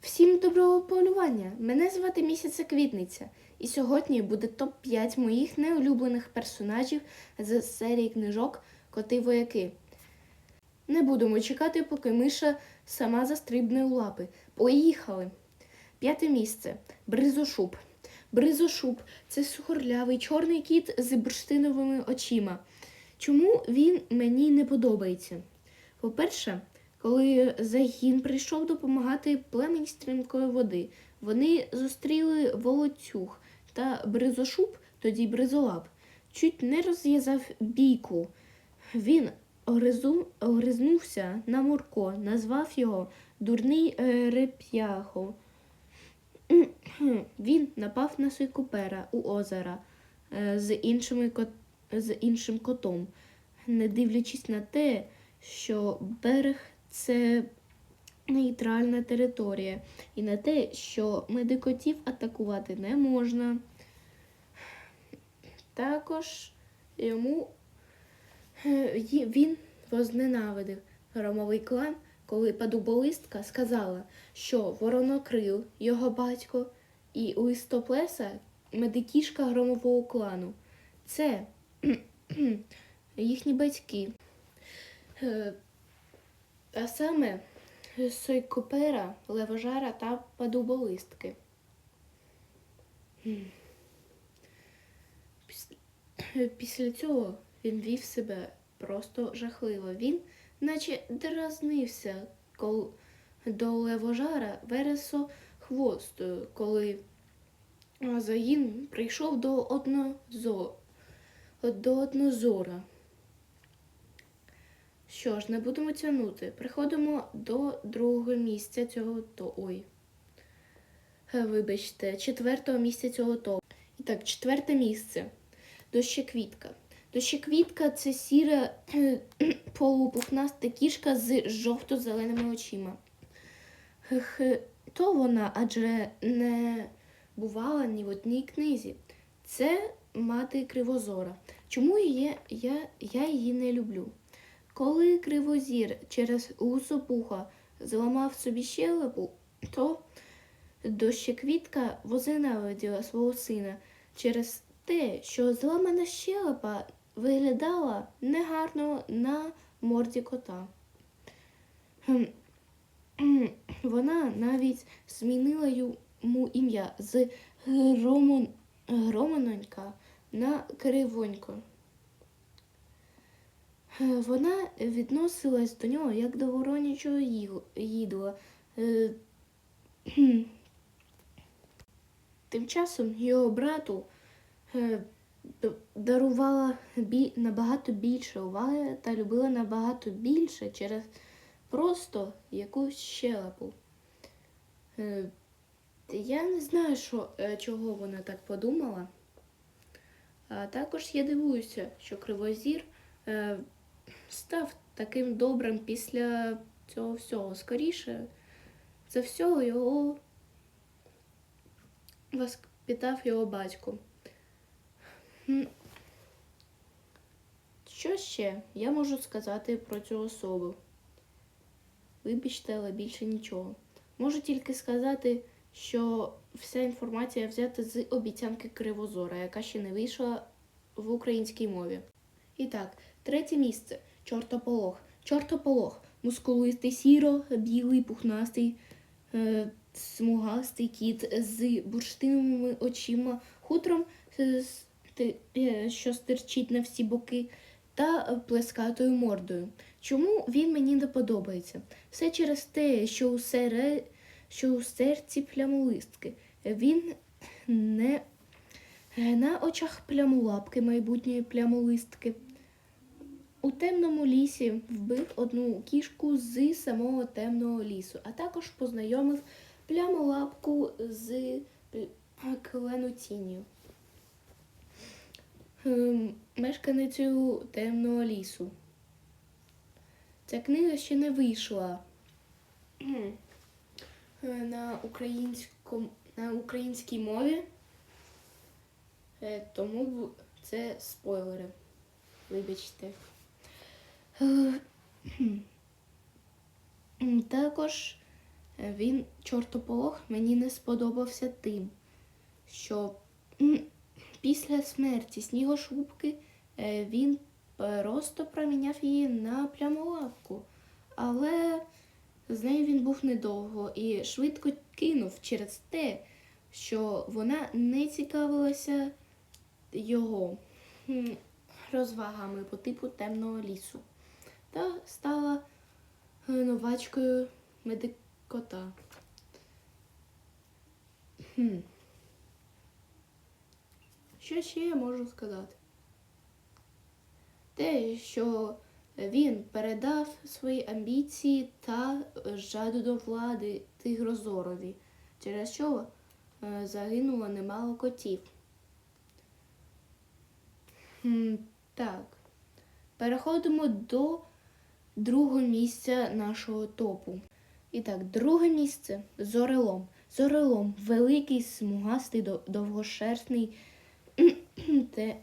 Всім доброго полювання! Мене звати Місяця Квітниця, і сьогодні буде топ-5 моїх неулюблених персонажів з серії книжок Коти вояки. Не будемо чекати, поки миша сама застрибне у лапи. Поїхали! П'яте місце Бризошуб. Бризошуб це сухорлявий чорний кіт з бурштиновими очима. Чому він мені не подобається? По-перше, коли загін прийшов допомагати племені стрімкої води, вони зустріли волоцюг та бризошуб, тоді бризолап, чуть не розв'язав бійку. Він огризу, огризнувся на Мурко, назвав його дурний е, реп'яхо. Він напав на Сойкупера у озера е, з, іншими з іншим котом, не дивлячись на те, що берег це нейтральна територія, і на те, що медикотів атакувати не можна. Також йому е, він возненавидив громовий клан, коли падуболистка сказала, що воронокрил його батько і листоплеса медикішка громового клану. Це їхні батьки. А саме Сойкопера, Левожара та Падуболистки. Після цього він вів себе просто жахливо. Він наче дразнився до Левожара Вересо хвост, коли загін прийшов до однозо... до однозора. Що ж, не будемо тягнути. Приходимо до другого місця цього то. Ой. Е, Вибачте, четвертого місця цього то. І так, четверте місце. Дощеквітка. Дощеквітка це сіра полупухнаста кішка з жовто-зеленими очима. Хе, То вона адже не бувала ні в одній книзі. Це мати кривозора. Чому її, я, я її не люблю? Коли кривозір через лусопуха зламав собі щелепу, то дощеквітка возненавиділа свого сина через те, що зламана щелепа виглядала негарно на морді кота. Вона навіть змінила йому ім'я з Громон... Громононька на Кривонько. Е, Вона відносилась до нього як до воронячого їдла. Е. Тим часом його брату е, дарувала набагато більше уваги та любила набагато більше через просто якусь щелепу. Я не знаю, що, чого вона так подумала. А також я дивуюся, що Кривозір став таким добрим після цього всього. Скоріше, за всього його воспитав його батько. Що ще я можу сказати про цю особу? Вибачте, але більше нічого. Можу тільки сказати, що вся інформація взята з обіцянки Кривозора, яка ще не вийшла в українській мові. І так, третє місце чортополох. Чортополох мускулистий сіро, білий, пухнастий, е, смугастий кіт з бурштиновими очима, хутром, е, е, що стирчить на всі боки, та плескатою мордою. Чому він мені не подобається? Все через те, що у, сере... що у серці плямолистки. Він не е, на очах плямолапки майбутньої плямолистки. У темному лісі вбив одну кішку з самого темного лісу, а також познайомив плямолапку з кленотінню. Ем, Мешканицею темного лісу. Ця книга ще не вийшла е, на, на українській мові, Е, тому це спойлери. Вибачте. Е, Також Е, Він, чортополох, мені не сподобався тим, що після смерті снігошубки е, він просто проміняв її на плямолапку. Але з нею він був недовго і швидко кинув через те, що вона не цікавилася його розвагами по типу темного лісу та стала новачкою медикота. Хм. Що ще я можу сказати? Те, що він передав свої амбіції та жаду до влади Тигрозорові, через що е, загинуло немало котів. Так. Переходимо до другого місця нашого топу. І так, друге місце зорелом. Зорелом великий, смугастий, довгошерстний, те-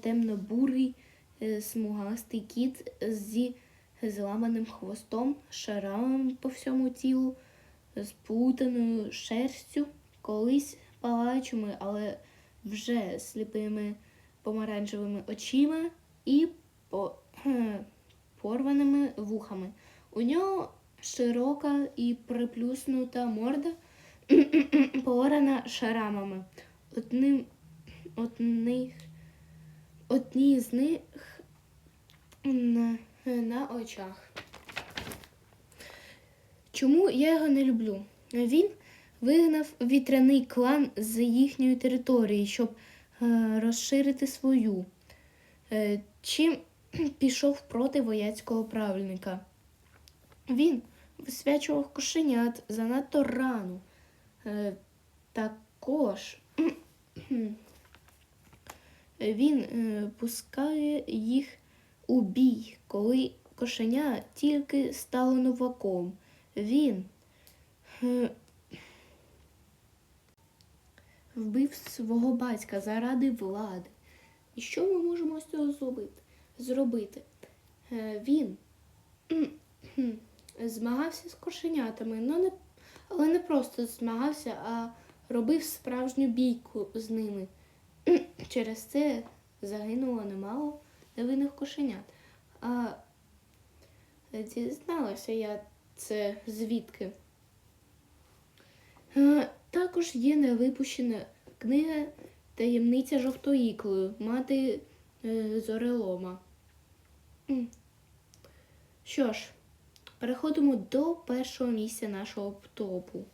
темно-бурий, е, смугастий кіт зі зламаним хвостом, шрамом по всьому тілу, з плутаною шерстю, колись палаючими, але вже сліпими помаранчевими очима і по, порваними вухами. У нього широка і приплюснута морда, порана шарамами. Одним, одних, одні з них на, на очах. Чому я його не люблю? Він вигнав вітряний клан з їхньої території, щоб е, розширити свою. Е, чим пішов проти вояцького правильника. Він висвячував кошенят занадто рано. Е, також він е, пускає їх у бій, коли кошеня тільки стало новаком. Він е, вбив свого батька заради влади. І що ми можемо з цього зробити? Зробити? Е, Він змагався з кошенятами, ну але не просто змагався, а робив справжню бійку з ними. Через це загинуло немало невинних кошенят. А дізналася я це звідки. Е, Також є невипущена книга Таємниця жовтоїклою мати Зорелома. Що ж, переходимо до першого місця нашого топу.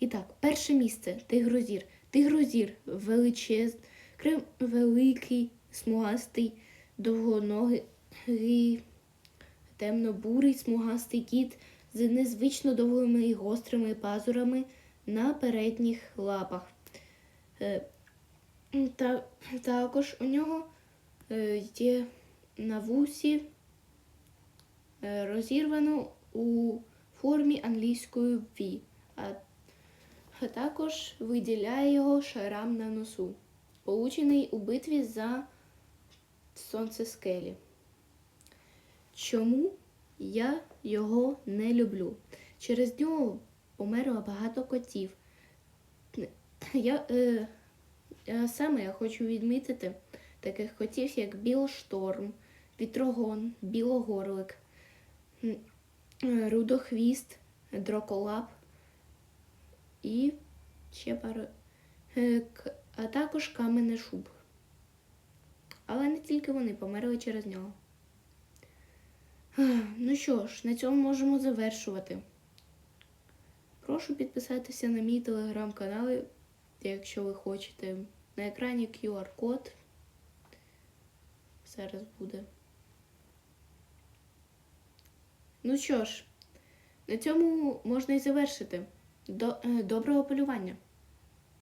І так, перше місце Тигрозір. Тигрозір величез, великий, смугастий, довгоногий, темно-бурий, смугастий кіт з незвично довгими і гострими пазурами на передніх лапах. Е, Та, також у нього е, є на вусі е, розірвано у формі англійської V, а, також виділяє його шрам на носу, получений у битві за сонцескелі. Чому я його не люблю? Через нього померло багато котів. Я, е, е, саме я хочу відмітити таких котів, як Білошторм, Вітрогон, Білогорлик, е, Рудохвіст, Дроколап і ще пару, е, а також Каменний Шуб. Але не тільки вони померли через нього. Ну що ж, на цьому можемо завершувати. Прошу підписатися на мій телеграм-канал, якщо ви хочете. На екрані QR-код. Зараз буде. Ну що ж, на цьому можна і завершити. До, е, доброго полювання!